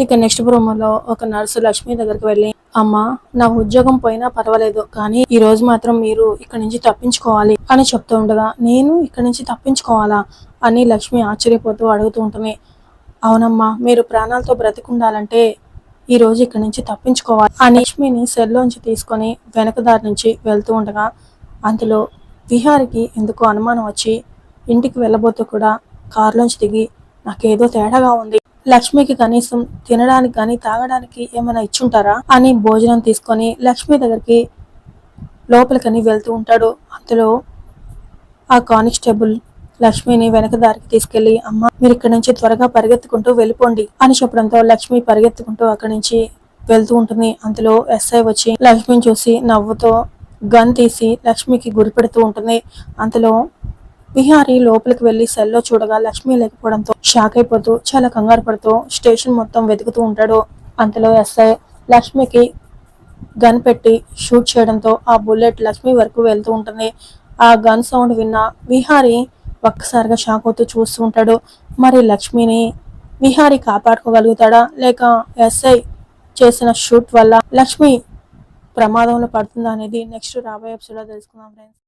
ఇక నెక్స్ట్ ప్రోమోలో ఒక నర్సు లక్ష్మి దగ్గరికి వెళ్ళి అమ్మా నా ఉద్యోగం పోయినా పర్వాలేదు కానీ ఈ రోజు మాత్రం మీరు ఇక్కడ నుంచి తప్పించుకోవాలి అని చెప్తూ ఉండగా నేను ఇక్కడ నుంచి తప్పించుకోవాలా? అని లక్ష్మి ఆశ్చర్యపోతూ అడుగుతూ ఉంటుంది. అవునమ్మా మీరు ప్రాణాలతో బ్రతికుండాలంటే ఈ రోజు ఇక్కడి నుంచి తప్పించుకోవాలి ఆ లక్ష్మిని సెల్లోంచి తీసుకొని వెనక దారి నుంచి వెళ్తూ ఉండగా అందులో విహారికి ఎందుకో అనుమానం వచ్చి ఇంటికి వెళ్ళబోతూ కూడా కారులోంచి దిగి నాకేదో తేడాగా ఉంది. లక్ష్మికి కనీసం తినడానికి కానీ తాగడానికి ఏమైనా ఇచ్చుంటారా అని భోజనం తీసుకొని లక్ష్మి దగ్గరికి లోపలికని వెళ్తూ ఉంటాడు. అందులో ఆ కానిస్టేబుల్ లక్ష్మిని వెనక దారికి తీసుకెళ్ళి అమ్మ మీరు ఇక్కడ నుంచి త్వరగా పరిగెత్తుకుంటూ వెళ్ళిపోండి అని చెప్పడంతో లక్ష్మి పరిగెత్తుకుంటూ అక్కడి నుంచి వెళ్తూ ఉంటుంది. అందులో ఎస్ఐ వచ్చి లక్ష్మిని చూసి నవ్వుతో గన్ తీసి లక్ష్మికి గురి పెడుతూ ఉంటుంది. అంతలో విహారి లోపలికి వెళ్ళి సెల్లో చూడగా లక్ష్మి లేకపోవడంతో షాక్ అయిపోతూ చాలా కంగారు పడుతూ స్టేషన్ మొత్తం వెతుకుతూ ఉంటాడు. అంతలో ఎస్ఐ లక్ష్మికి గన్ పెట్టి షూట్ చేయడంతో ఆ బుల్లెట్ లక్ష్మి వరకు వెళ్తూ ఉంటుంది. ఆ గన్ సౌండ్ విన్న విహారి ఒక్కసారిగా షాక్ అవుతూ చూస్తూ ఉంటాడు. మరి లక్ష్మిని విహారి కాపాడుకోగలుగుతాడా? లేక ఎస్ఐ చేసిన షూట్ వల్ల లక్ష్మి ప్రమాదంలో పడుతుందా అనేది నెక్స్ట్ రాబోయే ఎపిసోడ్లో తెలుసుకుందాం ఫ్రెండ్స్